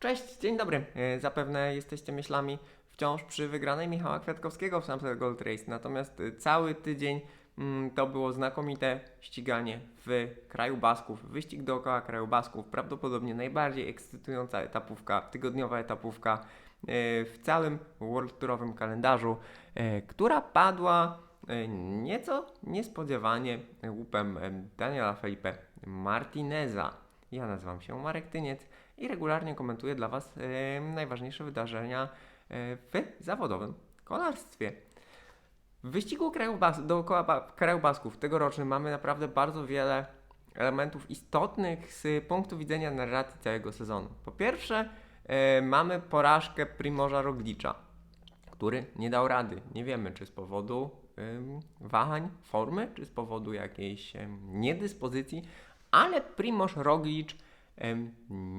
Cześć, dzień dobry. E, Zapewne jesteście myślami wciąż przy wygranej Michała Kwiatkowskiego w Sunset Gold Race. Natomiast e, cały tydzień mm, to było znakomite ściganie w kraju Basków. Wyścig dookoła kraju Basków. Prawdopodobnie najbardziej ekscytująca etapówka, tygodniowa etapówka e, w całym World Tourowym kalendarzu, która padła nieco niespodziewanie łupem Daniela Felipe Martineza. Ja nazywam się Marek Tyniec i regularnie komentuję dla Was najważniejsze wydarzenia w zawodowym kolarstwie. W wyścigu kraju Bas- dookoła ba- kraju Basków tegorocznym mamy naprawdę bardzo wiele elementów istotnych z punktu widzenia narracji całego sezonu. Po pierwsze, mamy porażkę Primorza Roglicza, który nie dał rady. Nie wiemy, czy z powodu wahań formy, czy z powodu jakiejś niedyspozycji, ale Primoz Roglic em,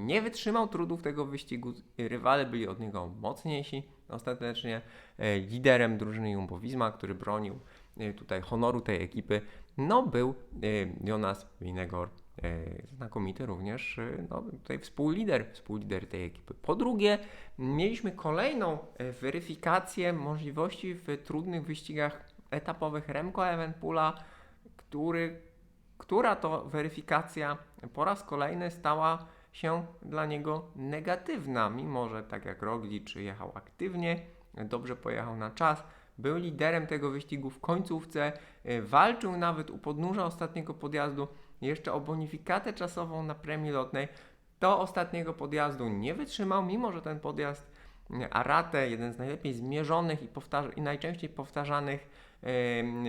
nie wytrzymał trudów tego wyścigu. Rywale byli od niego mocniejsi. Ostatecznie e, liderem drużyny Jumbo-Visma, który bronił e, tutaj honoru tej ekipy, no był e, Jonas. E, Znakomity również no, tutaj współlider, współlider tej ekipy. Po drugie, mieliśmy kolejną weryfikację możliwości w trudnych wyścigach etapowych Remco Evenpoola, który która to weryfikacja po raz kolejny stała się dla niego negatywna, mimo że tak jak Roglic jechał aktywnie, dobrze pojechał na czas, był liderem tego wyścigu w końcówce, y, walczył nawet u podnóża ostatniego podjazdu jeszcze o bonifikatę czasową na premii lotnej. Do ostatniego podjazdu nie wytrzymał, mimo że ten podjazd y, Arate, jeden z najlepiej zmierzonych i, i najczęściej powtarzanych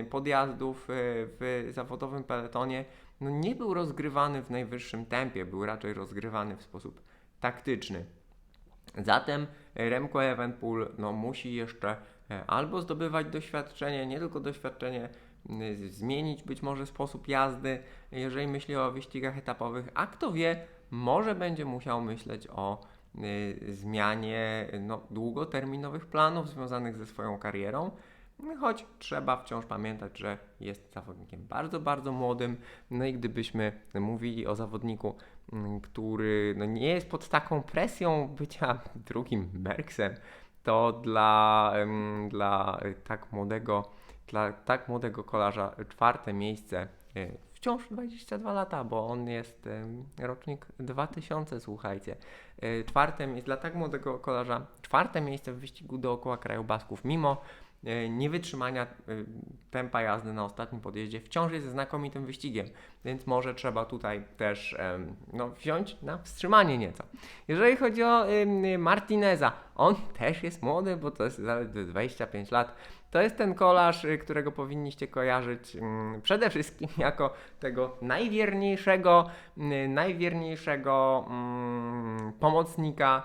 podjazdów e, w zawodowym peletonie, no nie był rozgrywany w najwyższym tempie, był raczej rozgrywany w sposób taktyczny. Zatem Remco Evenpool no, musi jeszcze e, albo zdobywać doświadczenie, nie tylko doświadczenie, zmienić być może sposób jazdy, jeżeli myśli o wyścigach etapowych, a kto wie, może będzie musiał myśleć o y, zmianie no, długoterminowych planów związanych ze swoją karierą. Choć trzeba wciąż pamiętać, że jest zawodnikiem bardzo, bardzo młodym. No i gdybyśmy mówili o zawodniku, mm, który no nie jest pod taką presją bycia drugim Merksem, to dla, dla tak młodego, dla tak młodego kolarza czwarte miejsce, e, wciąż 22 lata, bo on jest rocznik 2000, słuchajcie. E, Czwarte miejsce dla tak młodego kolarza, czwarte miejsce w wyścigu dookoła kraju Basków, mimo niewytrzymania e, tempa jazdy na ostatnim podjeździe wciąż jest znakomitym wyścigiem, więc może trzeba tutaj też no, wziąć na wstrzymanie nieco. Jeżeli chodzi o Martineza, on też jest młody, bo to jest zaledwie 25 lat. To jest ten kolarz, y, którego powinniście kojarzyć mm, przede wszystkim jako tego najwierniejszego, najwierniejszego mm, pomocnika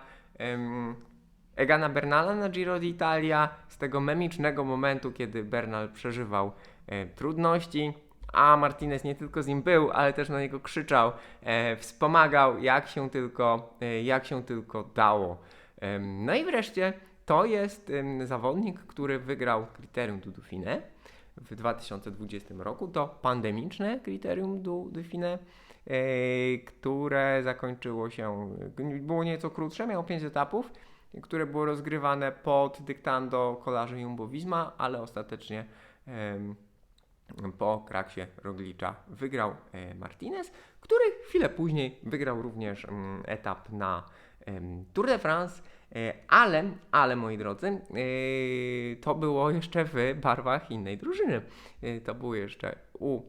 Egana Bernala na Giro d'Italia z tego memicznego momentu, kiedy Bernal przeżywał e, trudności, a Martinez nie tylko z nim był, ale też na niego krzyczał, e, wspomagał jak się tylko, e, jak się tylko dało. Em, no i wreszcie to jest em, zawodnik, który wygrał kryterium du Dauphiné w 2020 roku. To pandemiczne kryterium du Dauphiné, e, które zakończyło się, było nieco krótsze, miało 5 etapów które było rozgrywane pod dyktando kolarzy Jumbo-Visma, ale ostatecznie po kraksie Roglicza wygrał e, Martinez, który chwilę później wygrał również mm, etap na Tour de France, e, ale, ale moi drodzy, e, to było jeszcze w barwach innej drużyny. To było jeszcze u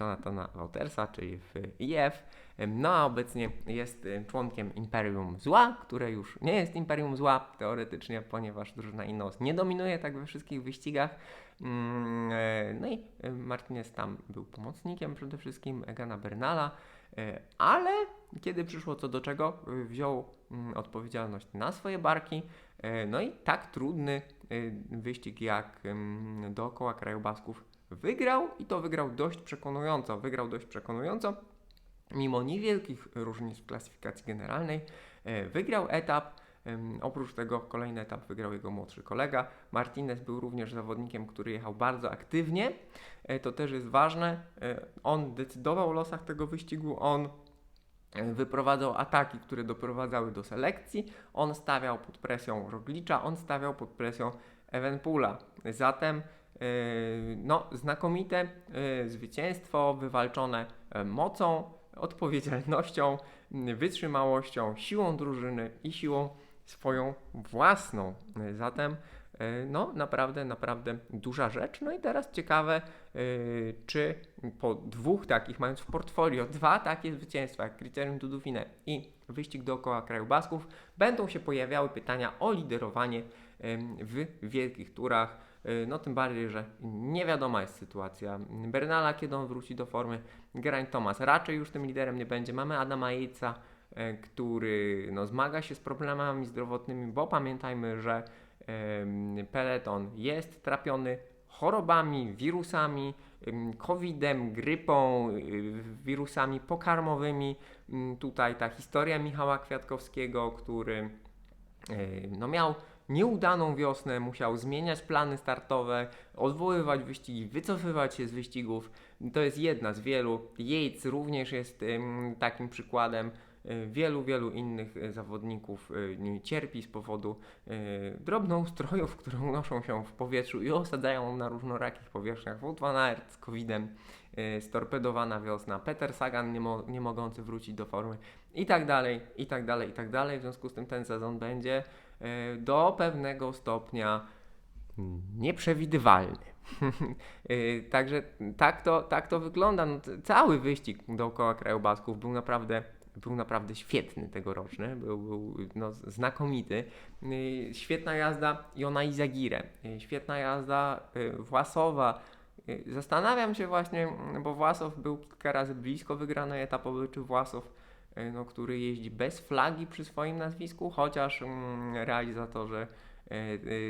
Jonathana Woutersa, czyli w IF. No a obecnie jest e, członkiem Imperium Zła, które już nie jest Imperium Zła teoretycznie, ponieważ drużyna Ineos nie dominuje tak we wszystkich wyścigach. Mm, e, No i e, Martinez tam był pomocnikiem przede wszystkim Egana Bernala, e, ale kiedy przyszło co do czego, wziął mm, odpowiedzialność na swoje barki. No i tak trudny wyścig jak em, dookoła kraju Basków wygrał i to wygrał dość przekonująco. Wygrał dość przekonująco mimo niewielkich różnic w klasyfikacji generalnej, e, wygrał etap. Oprócz tego kolejny etap wygrał jego młodszy kolega. Martinez był również zawodnikiem, który jechał bardzo aktywnie. E, To też jest ważne. E, On decydował o losach tego wyścigu. On wyprowadzał ataki, które doprowadzały do selekcji. On stawiał pod presją Roglicza, on stawiał pod presją Evenpoola. Zatem no, znakomite zwycięstwo wywalczone mocą, odpowiedzialnością, wytrzymałością, siłą drużyny i siłą swoją własną. Zatem e, no naprawdę, naprawdę duża rzecz. No i teraz ciekawe, e, czy po dwóch takich, mając w portfolio dwa takie zwycięstwa, jak Kryterium Dudufine i wyścig dookoła kraju Basków, będą się pojawiały pytania o liderowanie w wielkich turach. E, No tym bardziej, że niewiadoma jest sytuacja Bernala, kiedy on wróci do formy. Geraint Thomas raczej już tym liderem nie będzie. Mamy Adama Jejca, e, który no, zmaga się z problemami zdrowotnymi, bo pamiętajmy, że peleton jest trapiony chorobami, wirusami, em, COVID-em, grypą, y, wirusami pokarmowymi. Tutaj ta historia Michała Kwiatkowskiego, który no, miał nieudaną wiosnę, musiał zmieniać plany startowe, odwoływać wyścigi, wycofywać się z wyścigów. To jest jedna z wielu. Yates również jest takim przykładem. Wielu, wielu innych e, zawodników e, cierpi z powodu e, drobnoustrojów, które unoszą się w powietrzu i osadzają na różnorakich powierzchniach. Wout van Aert z COVID-em, storpedowana wiosna, Peter Sagan nie, mo- nie mogący wrócić do formy i tak dalej, i tak dalej, i tak dalej. W związku z tym ten sezon będzie do pewnego stopnia nieprzewidywalny. E, Także tak to, tak to wygląda. No, cały wyścig dookoła kraju Basków był naprawdę, był naprawdę świetny tegoroczny, był, był no, znakomity. E, Świetna jazda Jona Izagirre, E, świetna jazda e, Własowa. E, Zastanawiam się właśnie, bo Własow był kilka razy blisko wygranej etapowej, czy Własow e, no, który jeździ bez flagi przy swoim nazwisku, chociaż mm, realizatorzy e,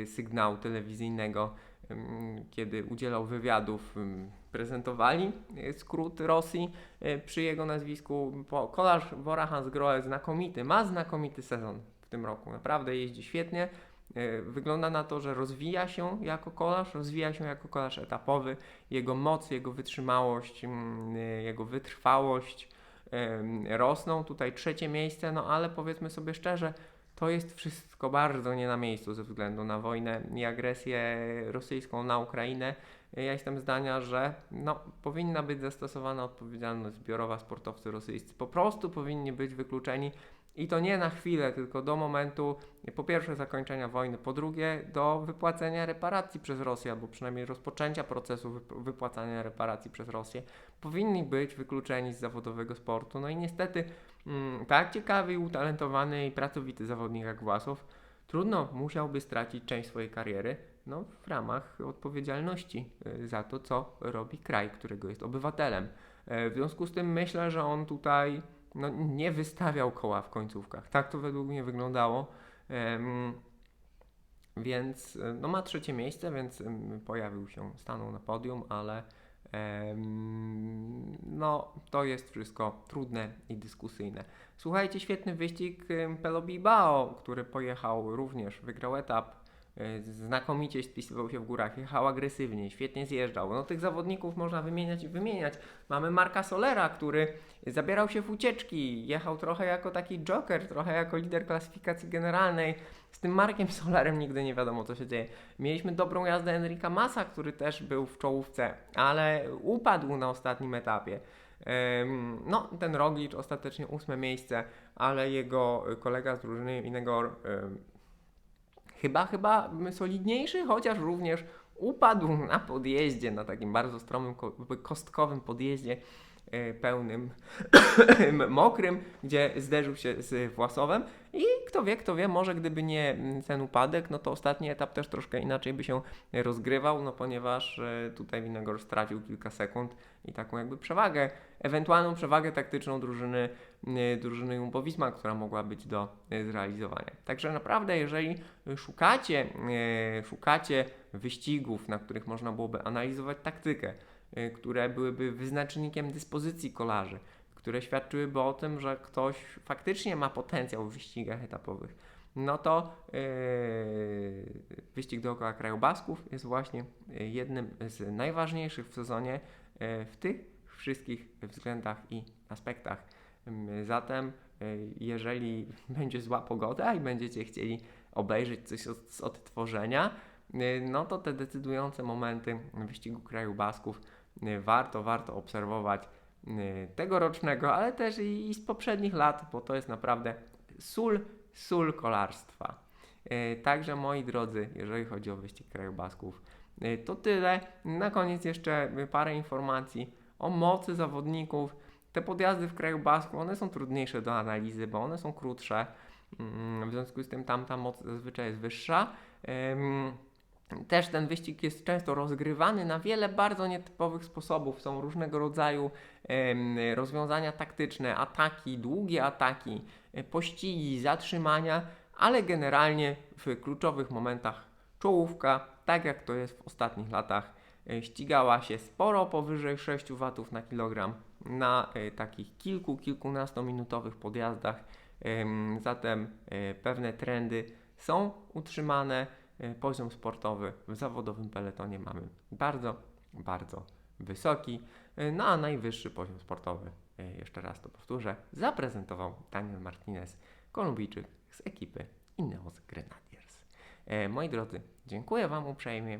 e, sygnału telewizyjnego, mm, kiedy udzielał wywiadów, mm, prezentowali e, skrót Rosji e, przy jego nazwisku. Kolarz Bora Hansgrohe znakomity, ma znakomity sezon w tym roku, naprawdę jeździ świetnie. E, Wygląda na to, że rozwija się jako kolarz, rozwija się jako kolarz etapowy. Jego moc, jego wytrzymałość, e, jego wytrwałość rosną. Tutaj trzecie miejsce, no ale powiedzmy sobie szczerze, to jest wszystko bardzo nie na miejscu ze względu na wojnę i agresję rosyjską na Ukrainę. Ja jestem zdania, że no, powinna być zastosowana odpowiedzialność zbiorowa. Sportowcy rosyjscy po prostu powinni być wykluczeni i to nie na chwilę, tylko do momentu po pierwsze zakończenia wojny, po drugie do wypłacenia reparacji przez Rosję, albo przynajmniej rozpoczęcia procesu wyp- wypłacania reparacji przez Rosję powinni być wykluczeni z zawodowego sportu. No i niestety mm, tak ciekawy utalentowany i pracowity zawodnik jak Własow trudno musiałby stracić część swojej kariery no, w ramach odpowiedzialności y, za to, co robi kraj, którego jest obywatelem. E, W związku z tym myślę, że on tutaj no, nie wystawiał koła w końcówkach. Tak to według mnie wyglądało. Więc no, ma trzecie miejsce, więc pojawił się, stanął na podium, ale No, to jest wszystko trudne i dyskusyjne. Słuchajcie, świetny wyścig Pelo Bilbao, który pojechał również, wygrał etap, znakomicie spisywał się w górach, jechał agresywnie, świetnie zjeżdżał. No tych zawodników można wymieniać i wymieniać. Mamy Marka Solera, który zabierał się w ucieczki, jechał trochę jako taki joker, trochę jako lider klasyfikacji generalnej. Z tym Markiem Solerem nigdy nie wiadomo, co się dzieje. Mieliśmy dobrą jazdę Enrika Massa, który też był w czołówce, ale upadł na ostatnim etapie. No, ten Roglic ostatecznie ósme miejsce, ale jego kolega z drużyny Inegor chyba, chyba solidniejszy, chociaż również upadł na podjeździe, na takim bardzo stromym, ko- kostkowym podjeździe pełnym mokrym, gdzie zderzył się z Własowem i kto wie, kto wie, może gdyby nie ten upadek, no to ostatni etap też troszkę inaczej by się rozgrywał, no ponieważ e, tutaj Winogor stracił kilka sekund i taką jakby przewagę, ewentualną przewagę taktyczną drużyny, e, drużyny Jumbo-Visma, która mogła być do e, zrealizowania. Także naprawdę, jeżeli szukacie, szukacie wyścigów, na których można byłoby analizować taktykę, które byłyby wyznacznikiem dyspozycji kolarzy, które świadczyłyby o tym, że ktoś faktycznie ma potencjał w wyścigach etapowych, no to yy, wyścig dookoła kraju Basków jest właśnie yy, jednym z najważniejszych w sezonie yy, w tych wszystkich względach i aspektach. Ym, Zatem, y, jeżeli będzie zła pogoda i będziecie chcieli obejrzeć coś od, z odtworzenia, y, no to te decydujące momenty wyścigu kraju Basków y, warto, warto obserwować y, tegorocznego, ale też i, z poprzednich lat, bo to jest naprawdę sól, sól kolarstwa. Y, Także moi drodzy, jeżeli chodzi o wyścig kraju Basków, y, to tyle. Na koniec jeszcze y, parę informacji o mocy zawodników. Te podjazdy w kraju Basków, one są trudniejsze do analizy, bo one są krótsze. Mm, W związku z tym tam ta moc zazwyczaj jest wyższa. Też ten wyścig jest często rozgrywany na wiele bardzo nietypowych sposobów. Są różnego rodzaju rozwiązania taktyczne, ataki, długie ataki, e, pościgi, zatrzymania, ale generalnie w kluczowych momentach czołówka, tak jak to jest w ostatnich latach, e, ścigała się sporo powyżej 6 W na kilogram na e, takich kilku, kilkunastominutowych podjazdach. Em, Zatem pewne trendy są utrzymane. E, Poziom sportowy w zawodowym peletonie mamy bardzo, bardzo wysoki. E, No a najwyższy poziom sportowy, e, jeszcze raz to powtórzę, zaprezentował Daniel Martinez, Kolumbijczyk z ekipy Ineos Grenadiers. Moi drodzy, dziękuję Wam uprzejmie.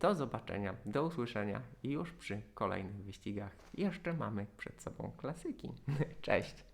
Do zobaczenia, do usłyszenia i już przy kolejnych wyścigach. Jeszcze mamy przed sobą klasyki. Cześć!